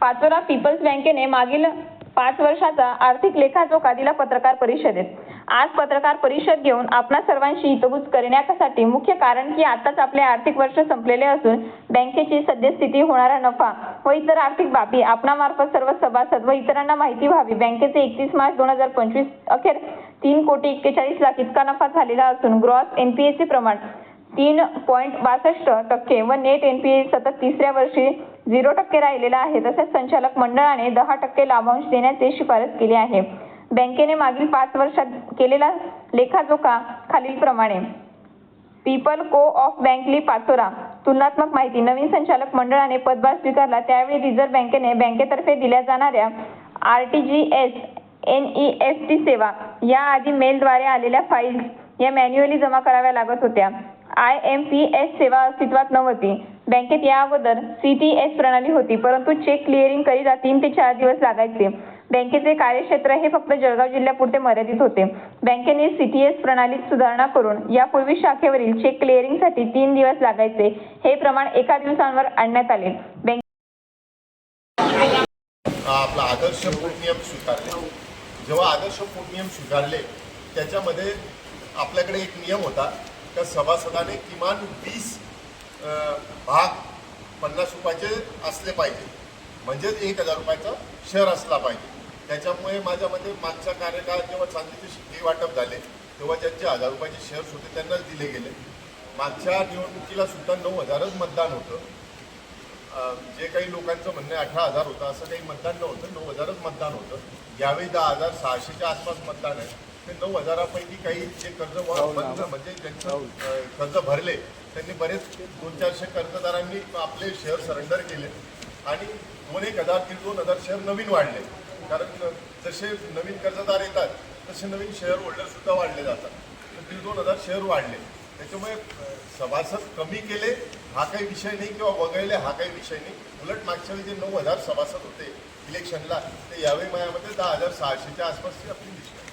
Pachora people's बँकेने मागील पाच वर्षाचा आर्थिक लेखाजोखा दिला पत्रकार परिषदेत. आज पत्रकार परिषद घेऊन आपणा सर्वांशी हितगुज करण्यासाठी मुख्य कारण की आताच आपले आर्थिक वर्ष संपलेले असून बँकेची सद्यस्थिती होणारा नफा व इतर आर्थिक बाबी आपणामार्फत सर्व सभासद व इतरांना माहिती व्हावी. बँकेचे एकतीस मार्च दोन हजार पंचवीस अखेर तीन कोटी एक्केचाळीस लाख इतका नफा झालेला असून ग्रॉस एनपीएचे प्रमाण तीन पॉईंट बासष्ट टक्के व नेट एनपीए सतत तिसऱ्या वर्षी झिरो टक्के राहिलेला आहे. तसेच संचालक मंडळाने दहा टक्के लाभांश देण्याचे शिफारस केली आहे. बँकेने मागील पाच वर्षात केलेला लेखाजोखा खालीलप्रमाणे. पीपल को ऑफ बँकली पाचोरा. तुलनात्मक माहिती. नवीन संचालक मंडळाने पदभार स्वीकारला. त्यावेळी रिझर्व्ह बँकेने बँकेतर्फे दिल्या जाणाऱ्या R T G S N E F T सेवा याआधी मेलद्वारे आलेल्या फाईल्स या मॅन्युअली जमा कराव्या लागत होत्या. आय एम पी एस सेवा अस्तित्वात नव्हती. बँकेत या अगोदर सी टी एस प्रणाली होती परंतु चेक क्लिअरिंगकरिता तीन ते चार दिवस लागायचे. बँकेचे कार्यक्षेत्र हे फक्त जळगाव जिल्ह्यापुरते मर्यादित होते. बँकेने सीटीएस प्रणालीत सुधारणा करून यापूर्वी शाखेवरील चेक क्लिअरिंगसाठी तीन दिवस लागायचे. हे प्रमाण एका दिवसांवर आणण्यात आले. बँक आपला आदर्श नियम स्वीकारले. जेव्हा आदर्श नियम स्वीकारले त्याच्यामध्ये आपल्याकडे एक नियम होता. त्या सभासदाने किमान वीस भाग पन्नास रुपयाचे असले पाहिजे. म्हणजेच एक हजार रुपयाचा शेअर असला पाहिजे. त्याच्यामुळे माझ्यामध्ये मागच्या कार्यकाळात जेव्हा चांदीचे शिक्के वाटप झाले तेव्हा ज्यांचे हजार रुपयाचे शेअर्स होते त्यांनाच दिले गेले. मागच्या निवडणुकीला सुद्धा नऊ हजारच मतदान होतं. जे काही लोकांचं म्हणणं अठरा हजार होतं असं काही मतदान नव्हतं नऊ हजारच मतदान होतं. यावेळी दहा हजार सहाशेच्या आसपास मतदान आहे. ते नऊ हजारापैकी काही जे कर्ज म्हणजे ज्यांचं अं, कर्ज भरले त्यांनी बरेच दोन चारशे कर्जदारांनी आपले शेअर सरेंडर केले. आणि दोन एक हजार दीड दोन हजार शेअर नवीन वाढले. कारण जसे नवीन कर्जदार येतात तसे नवीन शेअर होल्डर सुद्धा वाढले जातात. तर दीड दोन हजार शेअर वाढले. त्याच्यामुळे सभासद कमी केले हा काही विषय नाही किंवा वगळले हा काही विषय नाही. उलट मागच्या वेळी जे नऊ हजार सभासद होते इलेक्शनला ते यावेळी माझ्यामध्ये दहा हजार सहाशेच्या आसपासची आपली आहे.